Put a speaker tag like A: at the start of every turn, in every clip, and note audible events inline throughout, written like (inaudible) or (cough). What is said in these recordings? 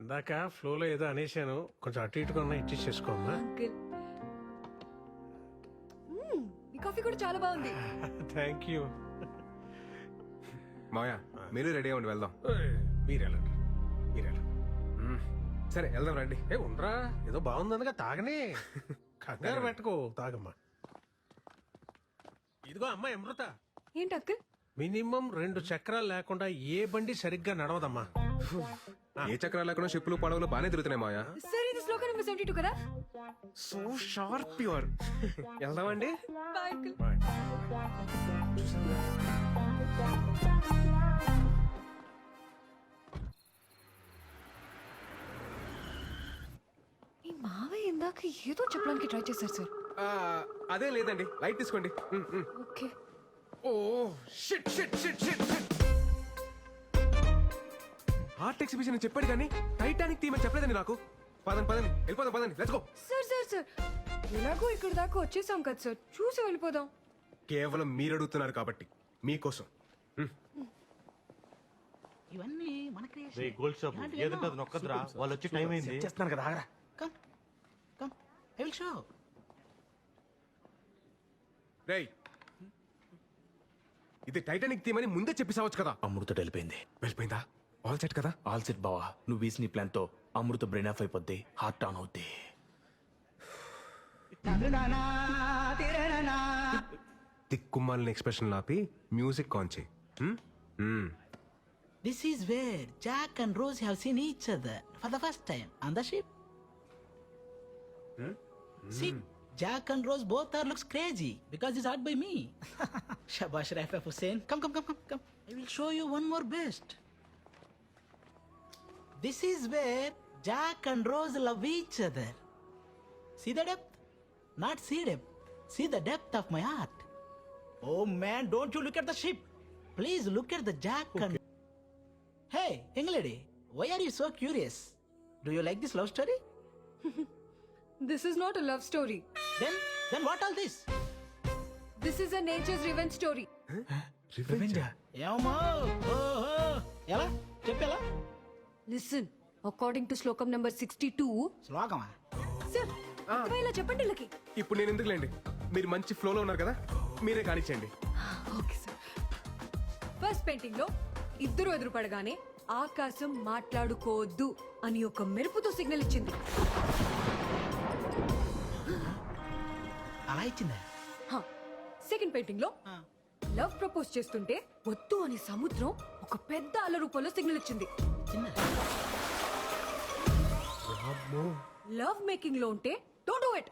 A: ఇందాక ఫ్లోలో ఏదో అనేశాను. కొంచెం అటు ఇటుగా ఉన్నా ఇచ్చి చేసుకోమ్మా
B: అంకుల్ మ్మ్, ఈ కాఫీ కూడా చాలా బాగుంది. (laughs)
A: థ్యాంక్ యూ
C: మావయ్య మీరు రెడీ అవ్వండి వెళ్దాం.
A: మీరు వెళ్ళండి మీరు వెళ్ళండి
C: మ్మ్. సరే వెళ్దాం రండి.
A: ఏ ఉండరా. ఏదో బాగుందనగా తాగనే. (laughs) కంగారు పెట్టుకో. తాగమ్మా. ఇదిగో అమ్మా అమృత.
B: ఏంటి అంకుల్?
A: మినిమం రెండు చక్రాలు లేకుండా ఏ బండి సరిగ్గా నడవదమ్మా.
C: ఏ చక్రాలు లేకుండా షిప్పులు పడవలు బాగానే తిరుగుతున్నాయి మావయ్య.
B: సార్ ఇది శ్లోక నెంబర్ సెవెంటీ టూ కదా
C: సో షార్ప్ ప్యూర్ వెళ్దామండి.
B: బాయ్ అంకుల్ మావయ్య ఇందాక ఏదో చెప్పడానికి ట్రై చేశారు సార్
C: ఆ, అదే లేదండి. లైట్ తీసుకోండి.
B: Okay
C: oh shit shit shit shit art exhibition చెప్పాడు కానీ టైటానిక్ థీమ్ అని చెప్పలేదండి నాకు. పదండి పదండి వెళ్ళిపోదాం పదండి let's go
B: sir sir sir ఎలాగో ఇక్కడ దాకా వచ్చేసాం కదా సార్ చూసి వెళ్ళిపోదాం.
C: కేవలం మీరు అడుగుతున్నారు కాబట్టి మీకోసం.
D: ఇవన్నీ మన
E: గోల్డ్ షాప్. ఏదంటే అది నొక్కద్రా వాళ్ళు వచ్చి టైం అయింది.
D: చేస్తున్నాను కదా ఆగరా. Come come I will show
C: రేయ్. ఇది టైటానిక్ థీమ్ అని ముందే చెప్పేసావచ్చు కదా.
F: అమృత వెళ్ళిపోయింది.
C: వెళ్ళిపోయిందా? ఆల్ సెట్ కదా
F: ఆల్ సెట్ బావా నువ్వు వేసిన ప్లాన్తో అమృత బ్రెయిన్ ఆఫ్ అయిపోద్ది హార్ట్ ఆన్ అవుద్ది
C: తిక్కుమాలిన ఎక్స్ప్రెషన్ ఆపి మ్యూజిక్ ఆన్ చేయి.
D: This is where Jack and Rose have seen each other for the first time on the ship See, Jack and Rose both are looks crazy because it's art by me. Shabash Rafa Hussein. Come, come, come, come, come. I will show you one more best. This is where Jack and Rose love each other. See the depth? Not see depth. See the depth of my heart. Oh man, don't you look at the ship. Please look at the Jack and. Hey, young lady, why are you so curious? Do you like this love story?
B: This is not a love story
D: Then, then what all this?
B: This is a nature's revenge story
D: ఏమో ఓహో ఎలా చెప్పేలా
B: listen according to శ్లోకం number sixty two
D: శ్లోకమా
B: sir ఇలా చెప్పండి వీళ్ళకి.
C: ఇప్పుడు నేను ఎందుకులేండి మీరు మంచి ఫ్లోలో ఉన్నారు కదా మీరే కానిచ్చండి
B: ఓకే సార్ ఫస్ట్ పెయింటింగ్లో ఇద్దరు ఎదురుపడగానే ఆకాశం మాట్లాడుకోవద్దు అని ఒక మెరుపుతో సిగ్నల్ ఇచ్చింది.
D: అలా ఇచ్చిందా?
B: సెకండ్ పెయింటింగ్లో లవ్ ప్రపోజ్ చేస్తుంటే వద్దు అని సముద్రం ఒక పెద్ద అల రూపంలో సిగ్నల్ ఇచ్చింది. లవ్ మేకింగ్లో ఉంటే డోంట్ డూ ఇట్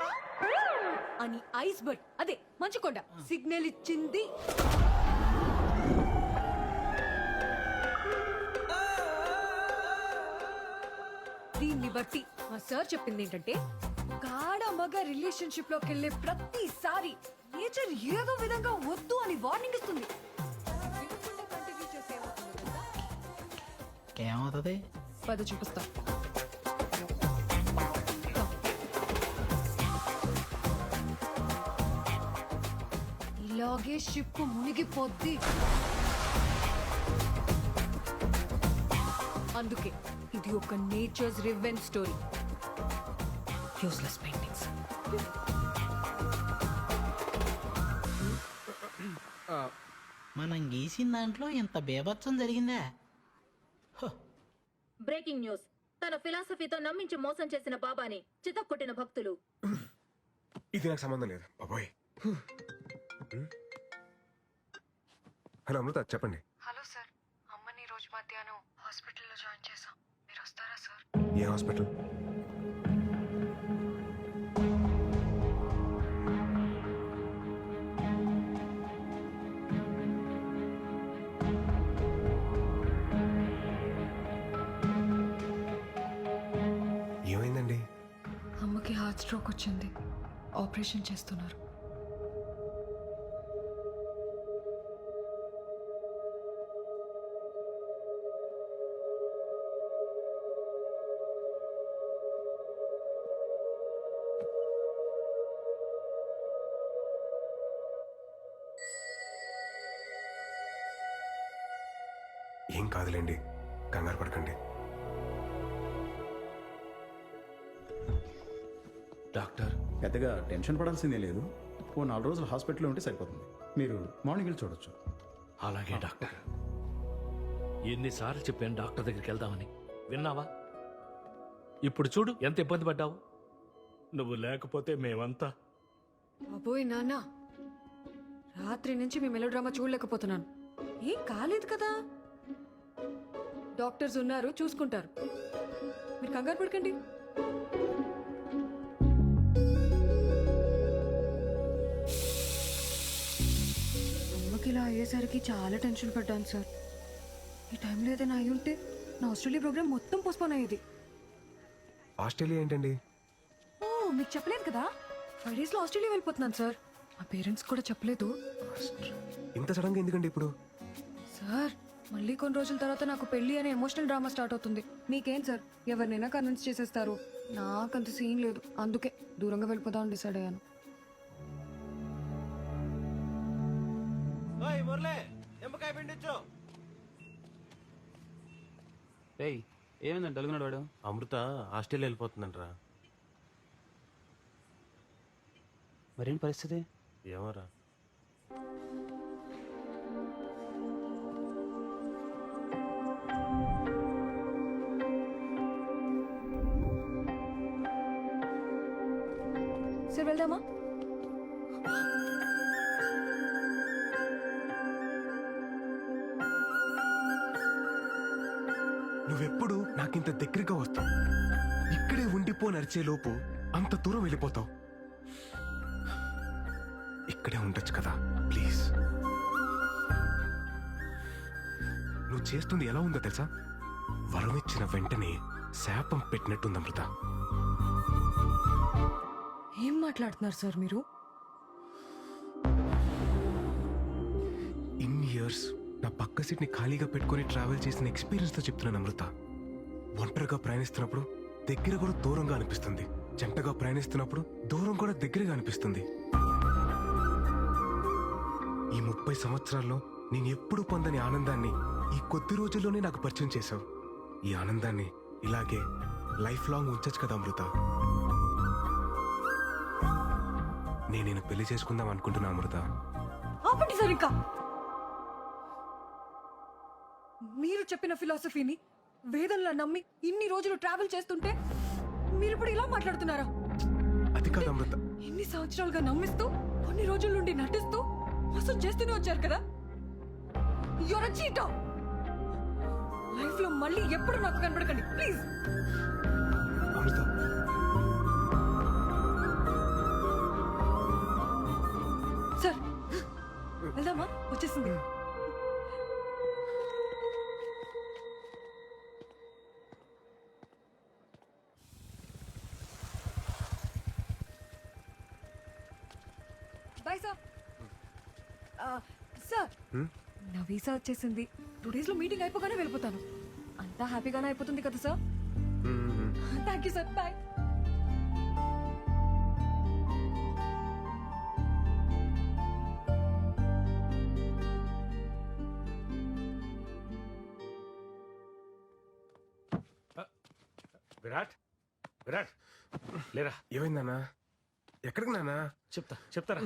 B: అని ఐస్ బర్డ్ అదే మంచుకొండ సిగ్నల్ ఇచ్చింది. దీన్ని బట్టి మా సార్ చెప్పింది ఏంటంటే గాఢ మగ రిలేషన్షిప్లోకి వెళ్ళే ప్రతిసారి నేచర్ ఏదో విధంగా వద్దు అని వార్నింగ్ ఇస్తుంది. ఏమవుతుంది పద చూపిస్తా ఇలాగే షిప్ మునిగిపోద్ది అందుకే ఇది ఒక nature's revenge story useless paintings
D: మనం గీసిన దాంట్లో ఇంత బేభత్సం జరిగిందా
G: బ్రేకింగ్ న్యూస్. తన ఫిలాసఫీతో నమ్మించి మోసం చేసిన బాబాని చితక్కొట్టిన భక్తులు.
C: ఇది నాకు సంబంధం లేదు బాబోయ్? హలో అమృత చెప్పండి.
B: హలో సార్ అమ్మని రోజు మధ్యాహ్నం హాస్పిటల్లో జాయిన్ చేసాం మీరు వస్తారా సార్?
C: ఏ హాస్పిటల్?
B: హార్ట్ స్ట్రోక్ వచ్చింది. ఆపరేషన్ చేస్తున్నారు.
C: ఏం కాదులేండి. కంగారు పడకండి.
F: డాక్టర్.
H: పెద్దగా టెన్షన్ పడాల్సిందే లేదు. ఓ నాలుగు రోజులు హాస్పిటల్లో ఉంటే సరిపోతుంది. మీరు మార్నింగ్ వెళ్ళి చూడొచ్చు.
I: అలాగే డాక్టర్. ఎన్నిసార్లు చెప్పాను డాక్టర్ దగ్గరికి వెళ్దామని. విన్నావా? ఇప్పుడు చూడు ఎంత ఇబ్బంది పడ్డావు. నువ్వు లేకపోతే మేమంతా.
B: అబోయ్ నాన్న రాత్రి నుంచి మీ మెలో డ్రామా చూడలేకపోతున్నాను. ఏం కాలేదు కదా? డాక్టర్స్ ఉన్నారు చూసుకుంటారు. మీరు కంగారు పడకండి. అమ్మకి ఇలా అయ్యేసరికి చాలా టెన్షన్ పడ్డాను సార్. ఈ టైంలో ఏదైనా అయి ఉంటే నా ఆస్ట్రేలియా ప్రోగ్రామ్ మొత్తం పోస్ట్పోన్ అయ్యేది.
C: ఆస్ట్రేలియా ఏంటండి?
B: ఓ మీకు చెప్పలేదు కదా? ఫైవ్ డేస్లో ఆస్ట్రేలియా వెళ్ళిపోతున్నాను సార్. మా పేరెంట్స్ కూడా చెప్పలేదు.
C: ఇంత సడన్గా ఎందుకండి ఇప్పుడు?
B: సార్ మళ్ళీ కొన్ని రోజుల తర్వాత నాకు పెళ్ళి అనే ఎమోషనల్ డ్రామా స్టార్ట్ అవుతుంది. మీకేం సార్? ఎవరినైనా కన్విన్స్ చేసేస్తారు. నాకంత సీన్ లేదు. అందుకే దూరంగా వెళ్ళిపోదామని డిసైడ్ అయ్యాను.
E: ఓయ్ మురళి నిమ్మకాయ పిండిచ్చు
J: ఏయ్ ఏమైందండి? డలుగున్నాడు వాడు.
E: అమృత ఆస్ట్రేలియా వెళ్ళిపోతుందంటరా.
J: మరేంటి పరిస్థితి?
E: ఏమోరా.
B: సార్ వెళ్దామా?
C: నాకింత దగ్గరగా వస్తావు. ఇక్కడే ఉండిపో నడిచే లోపు అంత దూరం వెళ్ళిపోతావు. ఇక్కడే ఉండొచ్చు కదా ప్లీజ్. నువ్వు చేస్తుంది ఎలా ఉందో తెలుసా? వరం ఇచ్చిన వెంటనే శాపం పెట్టినట్టుంది అమృత.
B: ఏం మాట్లాడుతున్నారు సార్ మీరు?
C: ఇన్ని ఇయర్స్ నా పక్క సీట్ని ఖాళీగా పెట్టుకొని ట్రావెల్ చేసిన ఎక్స్పీరియన్స్తో చెప్తున్నాను అమృత. ఒంటరిగా ప్రయాణిస్తున్నప్పుడు దగ్గర కూడా దూరంగా అనిపిస్తుంది. జంటగా ప్రయాణిస్తున్నప్పుడు దూరం కూడా దగ్గరగా అనిపిస్తుంది. ఈ ముప్పై సంవత్సరాల్లో నేను ఎప్పుడు పొందని ఆనందాన్ని ఈ కొద్ది రోజుల్లోనే నాకు పరిచయం చేశావు. ఈ ఆనందాన్ని ఇలాగే లైఫ్ లాంగ్ ఉంచచ్చు కదా అమృత? నేను నేను పెళ్ళి చేసుకుందాం అనుకుంటున్నా అమృత?
B: ఆపండి సార్ ఇంకా మీరు చెప్పిన ఫిలాసఫీని వేదంలా నమ్మి ఇన్ని రోజులు ట్రావెల్ చేస్తుంటే మీరు ఇప్పుడు ఇలా మాట్లాడుతున్నారా?
C: అది కాదు అమృత.
B: ఇన్ని సంవత్సరాలుగా నమ్మిస్తూ కొన్ని రోజుల నుండి నటిస్తూ మోసం చేస్తూనే వచ్చారు కదా? యువర్ చీట లైఫ్లో మళ్ళీ ఎప్పుడు నాకు కనబడకండి ప్లీజ్!
C: అమృత.
B: సార్ వెళ్దామా? వచ్చేసింది. సార్ ఆ, సార్. నా వీసా వచ్చేసింది. టూ డేస్లో మీటింగ్ అయిపోగానే వెళ్ళిపోతాను. అంతా హ్యాపీగానే అయిపోతుంది కదా sir? Thank you sir bye
I: Virat Virat లేరా?
C: ఏమైందన్నా ఎక్కడికి నాన్నా?
I: చెప్తా చెప్తారా?